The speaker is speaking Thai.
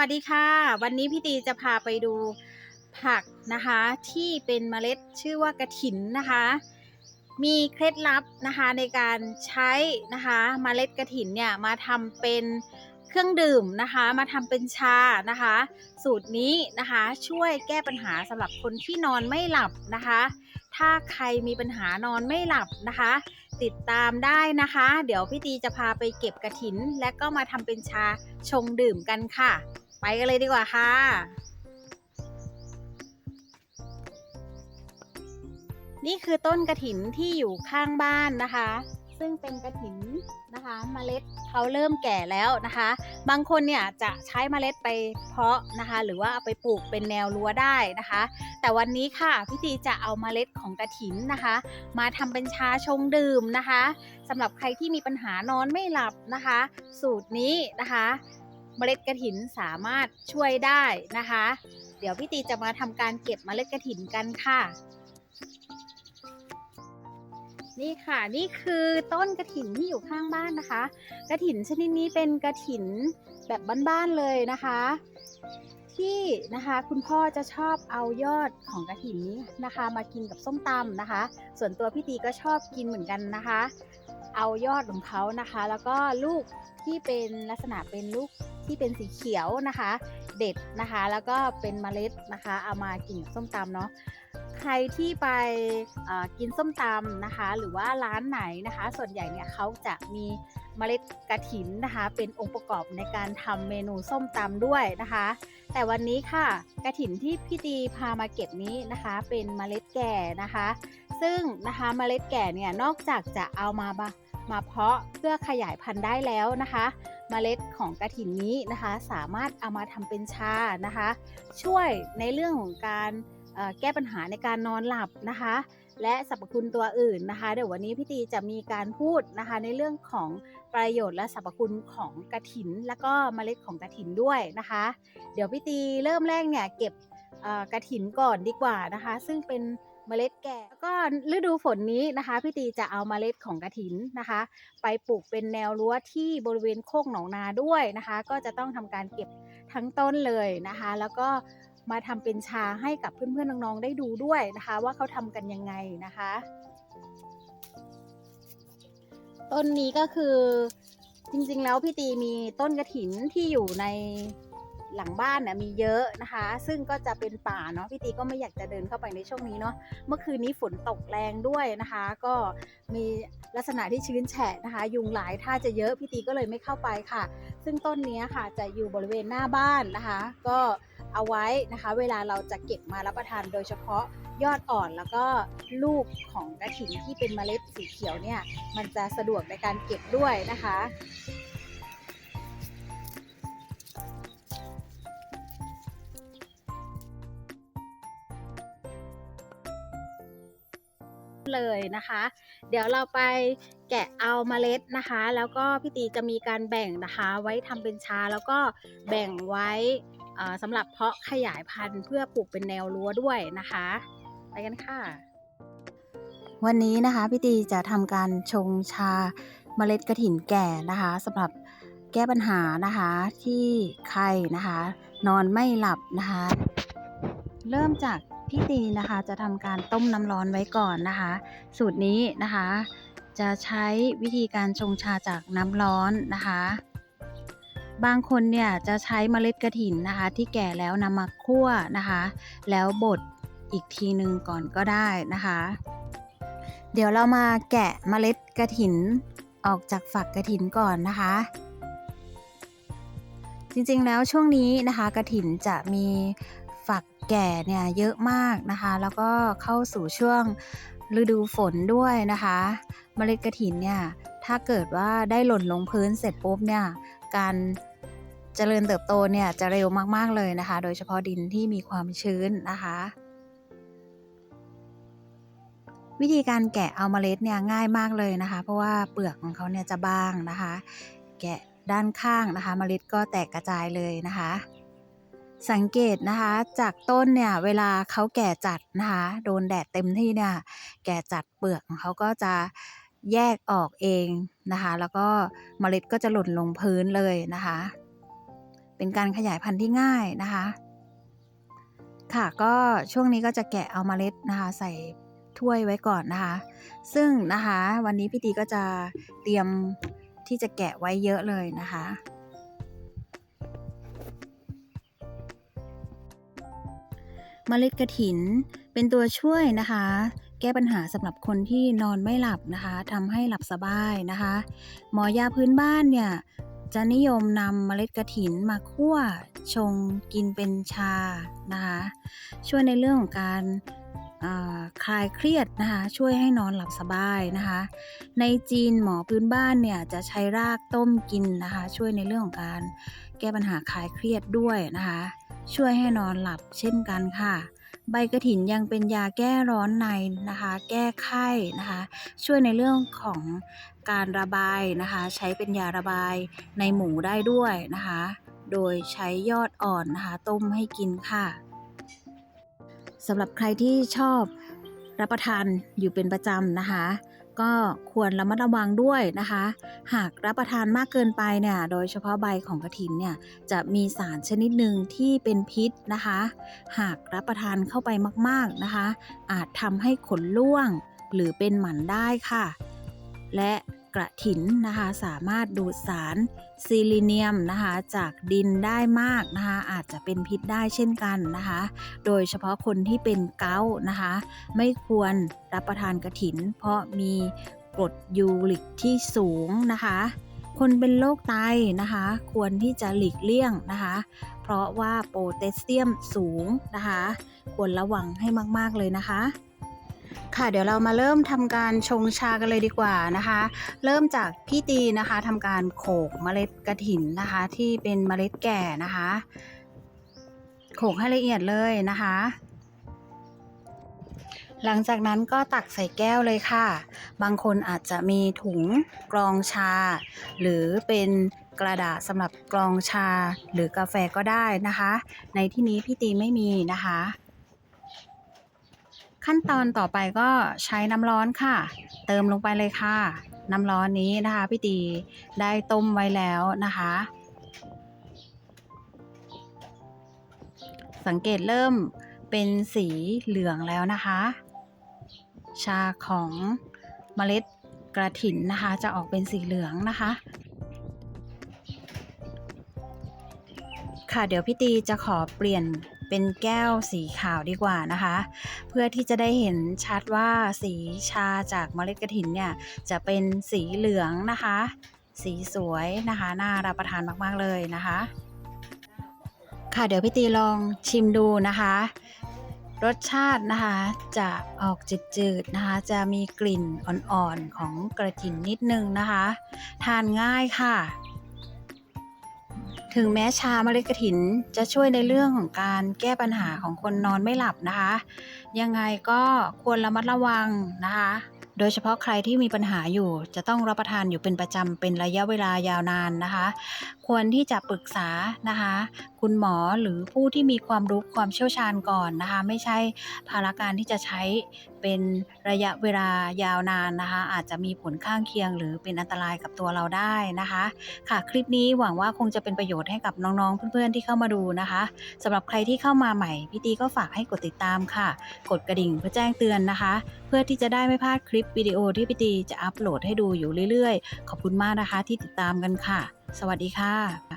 วัสดีค่ะ วันนี้พี่ตีจะพาไปดูผักนะคะ ที่เป็นเมล็ดชื่อว่ากระถินนะคะ มีเคล็ดลับนะคะในการใช้นะคะเมล็ดกระถินเนี่ยมาทำเป็นเครื่องดื่มนะคะ มาทำเป็นชานะคะ สูตรนี้นะคะช่วยแก้ปัญหาสำหรับคนที่นอนไม่หลับนะคะ ถ้าใครมีปัญหานอนไม่หลับนะคะ ติดตามได้นะคะ เดี๋ยวพี่ตีจะพาไปเก็บกระถิน และก็มาทำเป็นชาชงดื่มกันค่ะ ไปกันเลยดีกว่าค่ะ นี่คือต้นกระถินที่อยู่ข้างบ้านนะคะ ซึ่งเป็นกระถินนะคะเมล็ดเขาเริ่มแก่แล้วนะคะ บางคนเนี่ยจะใช้เมล็ดไปเพาะนะคะ หรือว่าเอาไปปลูกเป็นแนวรั้วได้นะคะ แต่วันนี้ค่ะพี่ตีจะเอามเมล็ดของกระถินนะคะ มาทำเป็นชาชงดื่มนะคะสำหรับใครที่มีปัญหานอนไม่หลับนะคะ สูตรนี้นะคะ เมล็ดกระถินสามารถช่วยได้นะคะ เดี๋ยวพี่ตีจะมาทำการเก็บเมล็ดกระถินกันค่ะ นี่ค่ะนี่คือต้นกระถินที่อยู่ข้างบ้านนะคะ กระถินชนิดนี้เป็นกระถินแบบบ้านๆเลยนะคะ ที่นะคะคุณพ่อจะชอบเอายอดของกระถินนี้นะคะ มากินกับส้มตำนะคะ ส่วนตัวพี่ตีก็ชอบกินเหมือนกันนะคะ เอายอดของเขานะคะ แล้วก็ลูกที่เป็นลักษณะเป็นลูก ที่เป็นสีเขียวนะคะ เด็ดนะคะ แล้วก็เป็นเมล็ดนะคะ เอามากินส้มตำเนาะใครที่ไปกินส้มตำนะคะ หรือว่าร้านไหนนะคะ ส่วนใหญ่เนี่ยเขาจะมีเมล็ดกระถินนะคะ เป็นองค์ประกอบในการทำเมนูส้มตำด้วยนะคะ แต่วันนี้ค่ะกระถินที่พี่ตีพามาเก็บนี้นะคะ เป็นเมล็ดแก่นะคะ ซึ่งนะคะเมล็ดแก่เนี่ยนอกจากจะเอามาบะ มาเพาะเพื่อขยายพันธุ์ได้แล้วนะคะเมล็ดของกระถินนี้นะคะ สามารถเอามาทำเป็นชานะคะ ช่วยในเรื่องของการแก้ปัญหาในการนอนหลับนะคะ และสรรพคุณตัวอื่นนะคะ เดี๋ยววันนี้พี่ตีจะมีการพูดนะคะ ในเรื่องของประโยชน์และสรรพคุณของกระถิน แล้วก็เมล็ดของกระถินด้วยนะคะ เดี๋ยวพี่ตีเริ่มแรกเนี่ยเก็บกระถินก่อนดีกว่านะคะ ซึ่งเป็น เมล็ดแก่แล้วก็ฤดูฝนนี้นะคะพี่ตีจะเอาเมล็ดของกระถินนะคะ ไปปลูกเป็นแนวรั้วที่บริเวณโคกหนองนาด้วยนะคะ ก็จะต้องทำการเก็บทั้งต้นเลยนะคะ แล้วก็มาทำเป็นชาให้กับเพื่อนๆน้องๆได้ดูด้วยนะคะ ว่าเขาทำกันยังไงนะคะต้นนี้ก็คือจริงๆแล้วพี่ตีมีต้นกระถินที่อยู่ใน หลังบ้านน่ะมีเยอะนะคะ ซึ่งก็จะเป็นป่าเนาะพี่ตีก็ไม่อยากจะเดินเข้าไปในช่วงนี้เนาะเมื่อคืนนี้ฝนตกแรงด้วยนะคะ ก็มีลักษณะที่ชื้นแฉะนะคะ ยุงหลายถ้าจะเยอะพี่ตีก็เลยไม่เข้าไปค่ะ ซึ่งต้นนี้ค่ะจะอยู่บริเวณหน้าบ้านนะคะ ก็เอาไว้นะคะ เวลาเราจะเก็บมารับประทานโดยเฉพาะยอดอ่อนแล้วก็ลูกของกระถินที่เป็นเมล็ดสีเขียวเนี่ย มันจะสะดวกในการเก็บด้วยนะคะ เลยนะคะ เดี๋ยวเราไปแกะเอาเมล็ดนะคะ แล้วก็พี่ตีจะมีการแบ่งนะคะ ไว้ทำเป็นชาแล้วก็แบ่งไว้สำหรับเพาะขยายพันธุ์เพื่อปลูกเป็นแนวรั้วด้วยนะคะ ไปกันค่ะ วันนี้นะคะพี่ตีจะทำการชงชาเมล็ดกระถินแก่นะคะสำหรับแก้ปัญหานะคะที่ใครนะคะ นอนไม่หลับนะคะ เริ่มจาก พี่ตีนะคะจะทำการต้มน้ำร้อนไว้ก่อนนะคะ สูตรนี้นะคะ จะใช้วิธีการชงชาจากน้ำร้อนนะคะ บางคนเนี่ยจะใช้เมล็ดกระถินนะคะ ที่แก่แล้วนำมาคั่วนะคะ แล้วบดอีกทีหนึ่งก่อนก็ได้นะคะ เดี๋ยวเรามาแกะเมล็ดกระถินออกจากฝักกระถินก่อนนะคะ จริงๆแล้วช่วงนี้นะคะกระถินจะมี แก่เนี่ยเยอะมากนะคะ แล้วก็เข้าสู่ช่วงฤดูฝนด้วยนะคะเมล็ดกระถินเนี่ยถ้าเกิดว่าได้หล่นลงพื้นเสร็จปุ๊บเนี่ยการเจริญเติบโตเนี่ยจะเร็วมาก ๆ เลยนะคะ โดยเฉพาะดินที่มีความชื้นนะคะ วิธีการแกะเอาเมล็ดเนี่ยง่ายมากเลยนะคะ เพราะว่าเปลือกของเขาเนี่ยจะบางนะคะ แกะด้านข้างนะคะ เมล็ดก็แตกกระจายเลยนะคะ สังเกตนะคะ จากต้นเนี่ยเวลาเขาแก่จัดนะคะโดนแดดเต็มที่เนี่ยแก่จัดเปลือกของเขาก็จะแยกออกเองนะคะ แล้วก็เมล็ดก็จะหล่นลงพื้นเลยนะคะ เป็นการขยายพันธุ์ที่ง่ายนะคะ ค่ะก็ช่วงนี้ก็จะแกะเอาเมล็ดนะคะ ใส่ถ้วยไว้ก่อนนะคะ ซึ่งนะคะ วันนี้พี่ตีก็จะเตรียมที่จะแกะไว้เยอะเลยนะคะ เมล็ดกระถิน เป็นตัวช่วยนะคะ แก้ปัญหาสำหรับคนที่นอนไม่หลับนะคะทำให้หลับสบายนะคะ หมอยาพื้นบ้านเนี่ยจะนิยมนำเมล็ดกระถินมาคั่วชงกินเป็นชานะคะช่วยในเรื่องของการคลายเครียดนะคะช่วยให้นอนหลับสบายนะคะ ในจีนหมอพื้นบ้านเนี่ยจะใช้รากต้มกินนะคะ ช่วยในเรื่องของการแก้ปัญหาคลายเครียดด้วยนะคะ ช่วยให้นอนหลับเช่นกันค่ะ ใบกระถินยังเป็นยาแก้ร้อนในนะคะ แก้ไข้นะคะ ช่วยในเรื่องของการระบายนะคะ ใช้เป็นยาระบายในหมูได้ด้วยนะคะ โดยใช้ยอดอ่อนนะคะ ต้มให้กินค่ะสำหรับใครที่ชอบรับประทานอยู่เป็นประจำนะคะ ก็ควรระมัดระวังด้วยนะคะ หากรับประทานมากเกินไปเนี่ย โดยเฉพาะใบของกระถินเนี่ย จะมีสารชนิดหนึ่งที่เป็นพิษนะคะ หากรับประทานเข้าไปมากๆนะคะ อาจทำให้ขนล่วงหรือเป็นหมันได้ค่ะ และ กระถินนะคะ สามารถดูดสารซิลิเนียมนะคะ จากดินได้มากนะคะ อาจจะเป็นพิษได้เช่นกันนะคะ โดยเฉพาะคนที่เป็นเกาต์นะคะ ไม่ควรรับประทานกระถิน เพราะมีกรดยูริกที่สูงนะคะ คนเป็นโรคไตนะคะ ควรที่จะหลีกเลี่ยงนะคะ เพราะว่าโพแทสเซียมสูงนะคะ ควรระวังให้มาก ๆ เลยนะคะ ค่ะเดี๋ยวเรามาเริ่มทำการชงชากันเลยดีกว่านะคะ เริ่มจากพี่ตีนะคะทำการโขกเมล็ดกระถินนะคะ ที่เป็นเมล็ดแก่นะคะโขกให้ละเอียดเลยนะคะ หลังจากนั้นก็ตักใส่แก้วเลยค่ะ บางคนอาจจะมีถุงกรองชา หรือเป็นกระดาษสำหรับกรองชาหรือกาแฟก็ได้นะคะ ในที่นี้พี่ตีไม่มีนะคะ ขั้นตอนต่อไปก็ใช้น้ำร้อนค่ะ เติมลงไปเลยค่ะ น้ำร้อนนี้นะคะพี่ตีได้ต้มไว้แล้วนะคะ สังเกตเริ่มเป็นสีเหลืองแล้วนะคะ ชาของเมล็ดกระถินนะคะ จะออกเป็นสีเหลืองนะคะ ค่ะเดี๋ยวพี่ตีจะขอเปลี่ยน เป็นแก้วสีขาวดีกว่านะคะ เพื่อที่จะได้เห็นชัดว่าสีชาจากเมล็ดกระถินเนี่ยจะเป็นสีเหลืองนะคะ สีสวยนะคะ น่ารับประทานมากๆเลยนะคะ ค่ะเดี๋ยวพี่ตีลองชิมดูนะคะ รสชาตินะคะจะออกจืดๆนะคะ จะมีกลิ่นอ่อนๆของกระถินนิดนึงนะคะ ทานง่ายค่ะ ถึงแม้ชาเมล็ดกระถินจะช่วยในเรื่องของการแก้ปัญหาของคนนอนไม่หลับนะคะ ยังไงก็ควรระมัดระวังนะคะ โดยเฉพาะใครที่มีปัญหาอยู่ จะต้องรับประทานอยู่เป็นประจำเป็นระยะเวลายาวนานนะคะ ควรที่จะปรึกษานะคะ คุณหมอหรือผู้ที่มีความรู้ความเชี่ยวชาญก่อนนะคะ ไม่ใช่ภาระการที่จะใช้เป็นระยะเวลายาวนานนะคะ อาจจะมีผลข้างเคียง หรือเป็นอันตรายกับตัวเราได้นะคะ ค่ะคลิปนี้หวังว่าคงจะเป็นประโยชน์ให้กับน้องๆเพื่อนๆที่เข้ามาดูนะคะสำหรับใครที่เข้ามาใหม่พี่ตีก็ฝากให้กดติดตามค่ะ กดกระดิ่งเพื่อแจ้งเตือนนะคะ เพื่อที่จะได้ไม่พลาดคลิปวิดีโอที่พี่ตีจะอัปโหลดให้ดูอยู่เรื่อยๆ ขอบคุณมากนะคะที่ติดตามกันค่ะ สวัสดีค่ะ